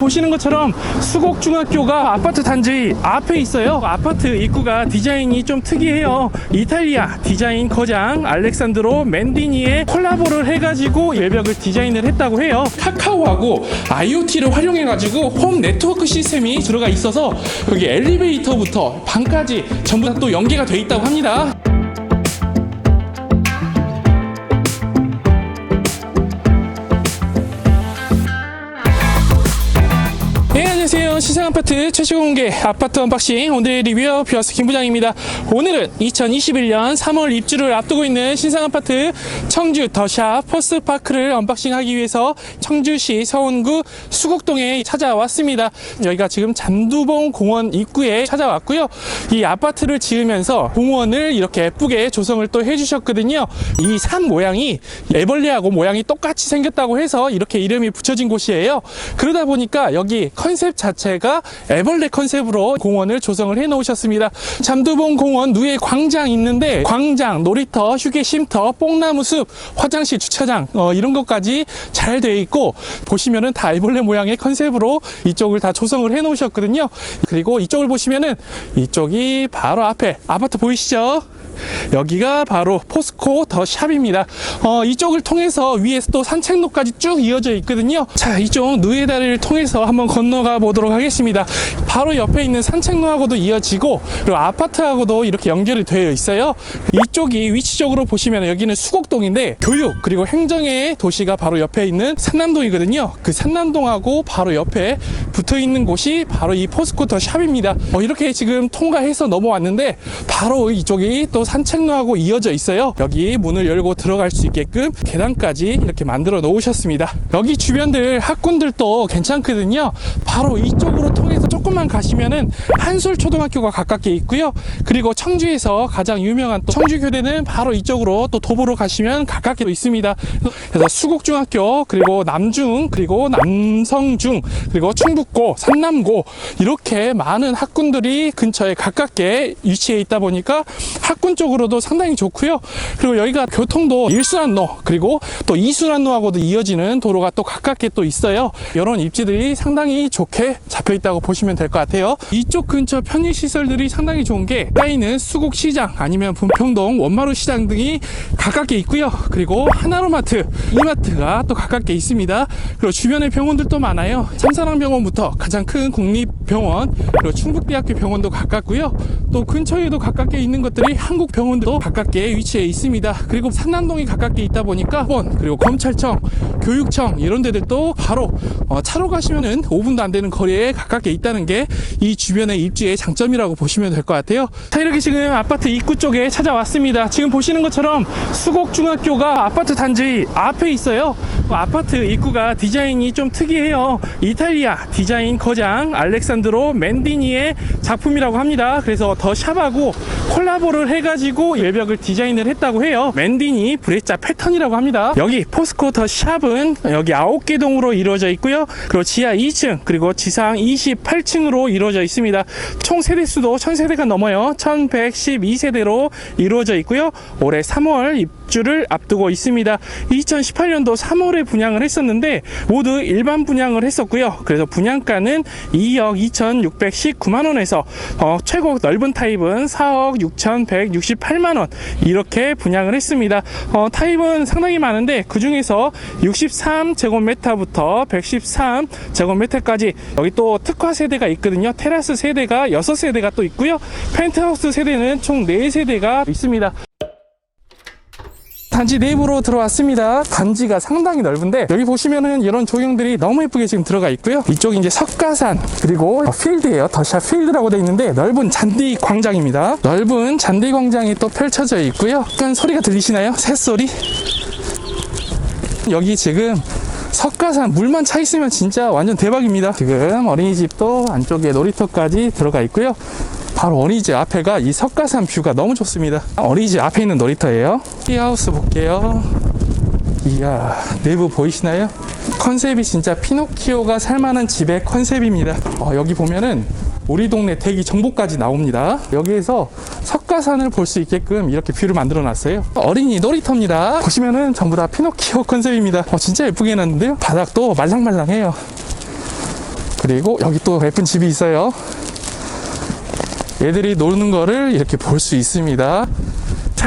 보시는 것처럼 수곡중학교가 아파트 단지 앞에 있어요. 아파트 입구가 디자인이 좀 특이해요. 이탈리아 디자인 거장 알렉산드로 맨디니의 콜라보를 해가지고 외벽을 디자인을 했다고 해요. 카카오하고 IoT를 활용해가지고 홈 네트워크 시스템이 들어가 있어서 여기 엘리베이터부터 방까지 전부 다 또 연계가 돼 있다고 합니다. 안녕하세요. 시상 아파트 최초 공개 아파트 언박싱 오늘 리뷰어 뷰어스 김부장입니다. 오늘은 2021년 3월 입주를 앞두고 있는 신상 아파트 청주 더샵 포스파크를 언박싱하기 위해서 청주시 서원구 수곡동에 찾아왔습니다. 여기가 지금 잠두봉 공원 입구에 찾아왔고요. 이 아파트를 지으면서 공원을 이렇게 예쁘게 조성을 또 해주셨거든요. 이 산 모양이 애벌레하고 모양이 똑같이 생겼다고 해서 이렇게 이름이 붙여진 곳이에요. 그러다 보니까 여기 컨셉 자체 가 애벌레 컨셉으로 공원을 조성을 해 놓으셨습니다. 잠두봉 공원 누에 광장 있는데 광장, 놀이터, 휴게 쉼터, 뽕나무 숲, 화장실, 주차장 어, 이런 것까지 잘 되어 있고 보시면은 다 애벌레 모양의 컨셉으로 이쪽을 다 조성을 해 놓으셨거든요. 그리고 이쪽을 보시면은 이쪽이 바로 앞에 아파트 보이시죠? 여기가 바로 포스코 더 샵입니다. 어, 이쪽을 통해서 위에서 또 산책로까지 쭉 이어져 있거든요. 자, 이쪽 누에 다리를 통해서 한번 건너가 보도록 하겠습니다. 바로 옆에 있는 산책로하고도 이어지고 그리고 아파트하고도 이렇게 연결이 되어 있어요. 이쪽이 위치적으로 보시면 여기는 수곡동인데 교육 그리고 행정의 도시가 바로 옆에 있는 산남동이거든요. 그 산남동하고 바로 옆에 붙어 있는 곳이 바로 이 포스코 더 샵입니다. 어, 이렇게 지금 통과해서 넘어왔는데 바로 이쪽이 또 산책로하고 이어져 있어요. 여기 문을 열고 들어갈 수 있게끔 계단까지 이렇게 만들어 놓으셨습니다. 여기 주변들 학군들도 괜찮거든요. 바로 이쪽으로 통해서 조금만 가시면은 한솔 초등학교가 가깝게 있고요. 그리고 청주에서 가장 유명한 또 청주교대는 바로 이쪽으로 또 도보로 가시면 가깝게 또 있습니다. 그래서 수곡중학교 그리고 남중 그리고 남성중 그리고 충북고 산남고 이렇게 많은 학군들이 근처에 가깝게 위치해 있다 보니까 학군 쪽으로도 상당히 좋고요. 그리고 여기가 교통도 1순환로 그리고 또 2순환로하고도 이어지는 도로가 또 가깝게 또 있어요. 이런 입지들이 상당히 좋게 잡혀 있다고 보시면 될 것 같아요. 이쪽 근처 편의 시설들이 상당히 좋은 게 따이는 수곡시장 아니면 분평동 원마루 시장 등이 가깝게 있고요. 그리고 하나로마트, 이마트가 또 가깝게 있습니다. 그리고 주변에 병원들도 많아요. 삼사랑병원부터 가장 큰 국립병원 그리고 충북대학교 병원도 가깝고요. 또 근처에도 가깝게 있는 것들이 한국 병원도 가깝게 위치해 있습니다. 그리고 산남동이 가깝게 있다 보니까 원 그리고 검찰청, 교육청 이런 데들도 바로 어, 차로 가시면은 5분도 안 되는 거리에 가깝게 있다는 게 이 주변의 입지의 장점이라고 보시면 될 것 같아요. 자 이렇게 지금 아파트 입구 쪽에 찾아왔습니다. 지금 보시는 것처럼 수곡중학교가 아파트 단지 앞에 있어요. 그 아파트 입구가 디자인이 좀 특이해요. 이탈리아 디자인 거장 알렉산드로 맨디니의 작품이라고 합니다. 그래서 더 샵하고 콜라보를 해가지고 외벽을 디자인을 했다고 해요. 맨디니 브레자 패턴이라고 합니다. 여기 포스코 더 샵은 여기 9개 동으로 이루어져 있고요. 그리고 지하 2층 그리고 지상 28층 으로 이루어져 있습니다. 총 세대수도 1000세대가 넘어요. 1112세대로 이루어져 있고요. 올해 3월 입주를 앞두고 있습니다. 2018년도 3월에 분양을 했었는데 모두 일반 분양을 했었고요. 그래서 분양가는 2억 2,619만 원에서 어, 최고 넓은 타입은 4억 6,168만 원 이렇게 분양을 했습니다. 어, 타입은 상당히 많은데 그 중에서 63 제곱미터부터 113 제곱미터까지 여기 또 특화 세대 가 있거든요. 테라스 세대가 6세대가 또 있고요. 펜트하우스 세대는 총 4세대가 있습니다. 단지 내부로 들어왔습니다. 단지가 상당히 넓은데 여기 보시면은 이런 조형들이 너무 예쁘게 지금 들어가 있고요. 이쪽이 이제 석가산 그리고 필드예요. 더샵 필드라고 돼 있는데 넓은 잔디 광장입니다. 넓은 잔디 광장이 또 펼쳐져 있고요. 약간 소리가 들리시나요? 새소리? 여기 지금 석가산 물만 차 있으면 진짜 완전 대박입니다. 지금 어린이집도 안쪽에 놀이터까지 들어가 있고요. 바로 어린이집 앞에가 이 석가산 뷰가 너무 좋습니다. 어린이집 앞에 있는 놀이터예요. 티하우스 볼게요. 이야 내부 보이시나요? 컨셉이 진짜 피노키오가 살만한 집의 컨셉입니다. 어, 여기 보면은 우리 동네 대기 정보까지 나옵니다. 여기에서 석가산을 볼 수 있게끔 이렇게 뷰를 만들어 놨어요. 어린이 놀이터입니다. 보시면은 전부 다 피노키오 컨셉입니다. 어, 진짜 예쁘게 해놨는데요. 바닥도 말랑말랑해요. 그리고 여기 또 예쁜 집이 있어요. 얘들이 노는 거를 이렇게 볼 수 있습니다.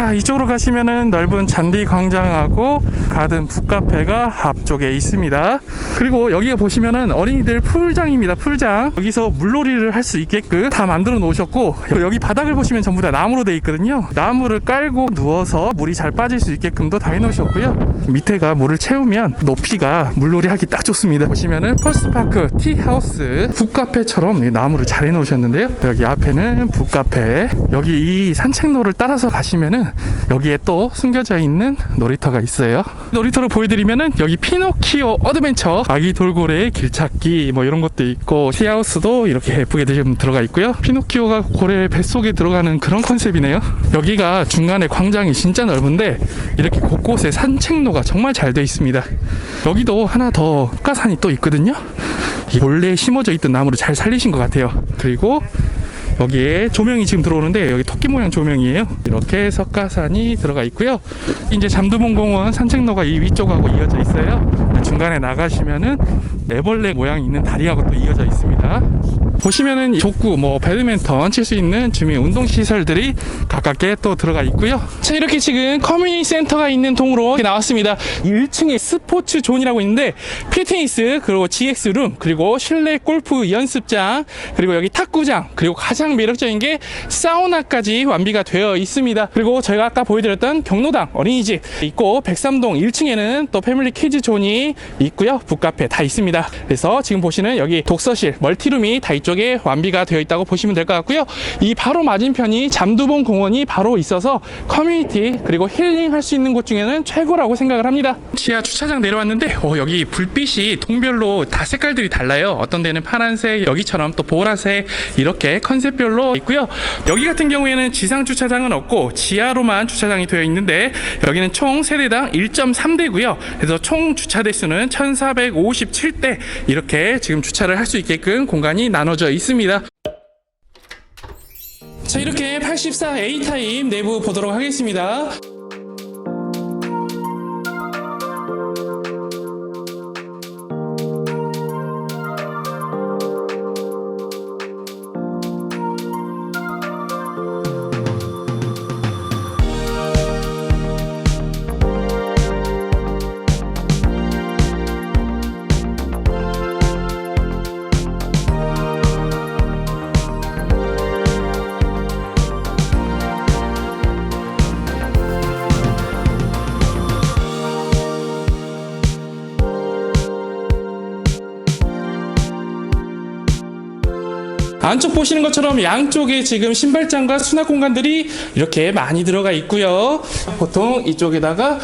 자, 이쪽으로 가시면은 넓은 잔디 광장하고 가든 북카페가 앞쪽에 있습니다. 그리고 여기가 보시면은 어린이들 풀장입니다. 풀장. 여기서 물놀이를 할 수 있게끔 다 만들어 놓으셨고 여기 바닥을 보시면 전부 다 나무로 되어 있거든요. 나무를 깔고 누워서 물이 잘 빠질 수 있게끔도 다 해놓으셨고요. 밑에가 물을 채우면 높이가 물놀이 하기 딱 좋습니다. 보시면은 퍼스트파크 티하우스 북카페처럼 나무를 잘 해놓으셨는데요. 여기 앞에는 북카페. 여기 이 산책로를 따라서 가시면은 여기에 또 숨겨져 있는 놀이터가 있어요. 놀이터를 보여드리면은 여기 피노키오 어드벤처 아기 돌고래 길찾기 뭐 이런 것도 있고 티하우스도 이렇게 예쁘게 좀 들어가 있고요. 피노키오가 고래 뱃속에 들어가는 그런 컨셉이네요. 여기가 중간에 광장이 진짜 넓은데 이렇게 곳곳에 산책로가 정말 잘 돼 있습니다. 여기도 하나 더 석가산이 또 있거든요. 이 본래 심어져 있던 나무를 잘 살리신 것 같아요. 그리고 여기에 조명이 지금 들어오는데 여기 토끼 모양 조명이에요. 이렇게 석가산이 들어가 있고요. 이제 잠두봉 공원 산책로가 이 위쪽하고 이어져 있어요. 중간에 나가시면은 애벌레 모양 있는 다리하고 또 이어져 있습니다. 보시면은 족구, 뭐 배드민턴 칠 수 있는 주민 운동 시설들이 가깝게 또 들어가 있고요. 자 이렇게 지금 커뮤니티 센터가 있는 동으로 나왔습니다. 1층에 스포츠 존이라고 있는데 피트니스 그리고 GX 룸 그리고 실내 골프 연습장 그리고 여기 탁구장 그리고 가장 매력적인 게 사우나까지 완비가 되어 있습니다. 그리고 저희가 아까 보여드렸던 경로당 어린이집 있고 백삼동 1층에는 또 패밀리 키즈 존이 있고요. 북카페 다 있습니다. 그래서 지금 보시는 여기 독서실 멀티룸이 다 이쪽에 완비가 되어 있다고 보시면 될 것 같고요. 이 바로 맞은편이 잠두봉 공원이 바로 있어서 커뮤니티 그리고 힐링 할 수 있는 곳 중에는 최고라고 생각을 합니다. 지하 주차장 내려왔는데 어, 여기 불빛이 통별로 다 색깔들이 달라요. 어떤 데는 파란색, 여기처럼 또 보라색 이렇게 컨셉별로 있고요. 여기 같은 경우에는 지상 주차장은 없고 지하로만 주차장이 되어 있는데 여기는 총 세대당 1.3대고요. 그래서 총 주차 대수는 1,457대 이렇게 지금 주차를 할 수 있게끔 공간이 나눠져 있습니다. 자 이렇게 84A 타입 내부 보도록 하겠습니다. 안쪽 보시는 것처럼 양쪽에 지금 신발장과 수납 공간들이 이렇게 많이 들어가 있고요. 보통 이쪽에다가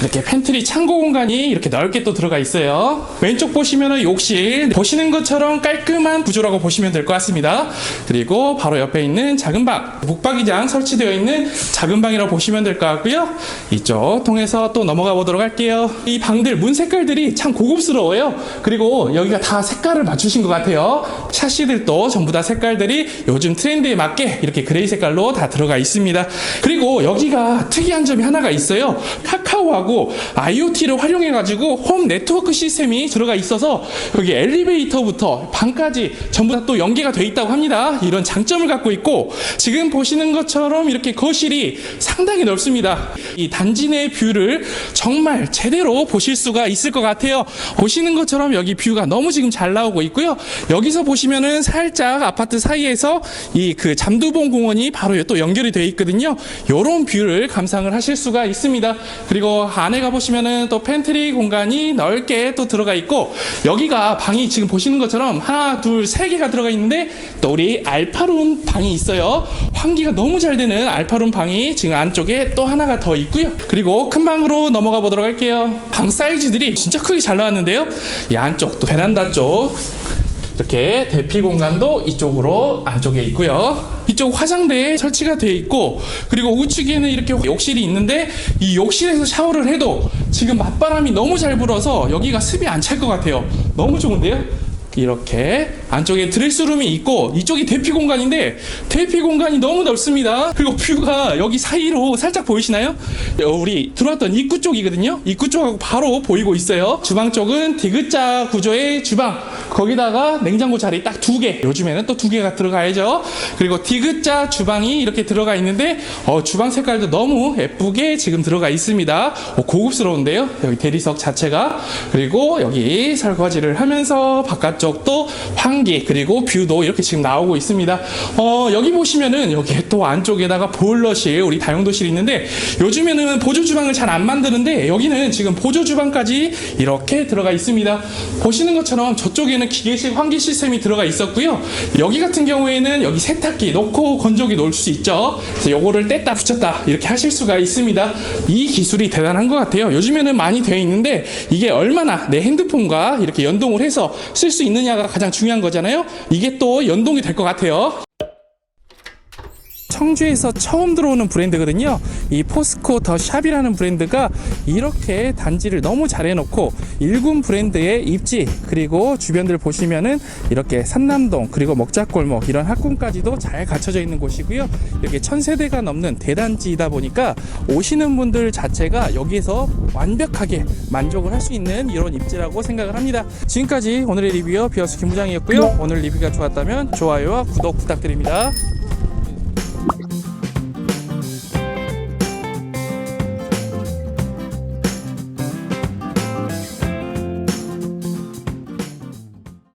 이렇게 팬트리 창고 공간이 이렇게 넓게 또 들어가 있어요. 왼쪽 보시면은 욕실 보시는 것처럼 깔끔한 구조라고 보시면 될 것 같습니다. 그리고 바로 옆에 있는 작은 방, 북박이장 설치되어 있는 작은 방이라고 보시면 될 것 같고요. 이쪽 통해서 또 넘어가 보도록 할게요. 이 방들 문 색깔들이 참 고급스러워요. 그리고 여기가 다 색깔을 맞추신 것 같아요. 샤시들도 전부 다 색깔들이 요즘 트렌드에 맞게 이렇게 그레이 색깔로 다 들어가 있습니다. 그리고 여기가 특이한 점이 하나가 있어요. 카카오하고 IoT를 활용해가지고 홈 네트워크 시스템이 들어가 있어서 여기 엘리베이터부터 방까지 전부 다 또 연계가 돼 있다고 합니다. 이런 장점을 갖고 있고 지금 보시는 것처럼 이렇게 거실이 상당히 넓습니다. 이 단지 내 뷰를 정말 제대로 보실 수가 있을 것 같아요. 보시는 것처럼 여기 뷰가 너무 지금 잘 나오고 있고요. 여기서 보시면은 살짝 아파트 사이에서 이 그 잠두봉 공원이 바로 또 연결이 되어 있거든요. 요런 뷰를 감상을 하실 수가 있습니다. 그리고 안에 가보시면은 또 팬트리 공간이 넓게 또 들어가 있고 여기가 방이 지금 보시는 것처럼 하나, 둘, 세 개가 들어가 있는데 또 우리 알파룸 방이 있어요. 환기가 너무 잘 되는 알파룸 방이 지금 안쪽에 또 하나가 더 있고요. 그리고 큰 방으로 넘어가 보도록 할게요. 방 사이즈들이 진짜 크게 잘 나왔는데요. 이 안쪽 또 베란다 쪽 이렇게 대피 공간도 이쪽으로 안쪽에 있고요. 이쪽 화장대에 설치가 되어 있고 그리고 우측에는 이렇게 욕실이 있는데 이 욕실에서 샤워를 해도 지금 맞바람이 너무 잘 불어서 여기가 습이 안 찰 것 같아요. 너무 좋은데요? 이렇게 안쪽에 드레스룸이 있고 이쪽이 대피 공간인데 대피 공간이 너무 넓습니다. 그리고 뷰가 여기 사이로 살짝 보이시나요? 어, 우리 들어왔던 입구 쪽이거든요. 입구 쪽하고 바로 보이고 있어요. 주방 쪽은 디귿자 구조의 주방. 거기다가 냉장고 자리 딱 두 개. 요즘에는 또 두 개가 들어가야죠. 그리고 디귿자 주방이 이렇게 들어가 있는데 어, 주방 색깔도 너무 예쁘게 지금 들어가 있습니다. 어, 고급스러운데요. 여기 대리석 자체가 그리고 여기 설거지를 하면서 바깥쪽 도 환기 그리고 뷰도 이렇게 지금 나오고 있습니다. 어, 여기 보시면은 여기에 또 안쪽에다가 보일러실 우리 다용도실이 있는데 요즘에는 보조 주방을 잘 안 만드는데 여기는 지금 보조 주방까지 이렇게 들어가 있습니다. 보시는 것처럼 저쪽에는 기계식 환기 시스템이 들어가 있었고요. 여기 같은 경우에는 여기 세탁기 놓고 건조기 놓을 수 있죠. 그래서 요거를 뗐다 붙였다 이렇게 하실 수가 있습니다. 이 기술이 대단한 것 같아요. 요즘에는 많이 되어 있는데 이게 얼마나 내 핸드폰과 이렇게 연동을 해서 쓸 수 있느냐가 가장 중요한 거잖아요. 이게 또 연동이 될 것 같아요. 청주에서 처음 들어오는 브랜드거든요. 이 포스코 더 샵이라는 브랜드가 이렇게 단지를 너무 잘 해놓고 일군 브랜드의 입지 그리고 주변들 보시면은 이렇게 산남동 그리고 먹자골목 이런 학군까지도 잘 갖춰져 있는 곳이고요. 이렇게 천세대가 넘는 대단지이다 보니까 오시는 분들 자체가 여기에서 완벽하게 만족을 할 수 있는 이런 입지라고 생각을 합니다. 지금까지 오늘의 리뷰어 비어스 김부장이었고요. 오늘 리뷰가 좋았다면 좋아요와 구독 부탁드립니다.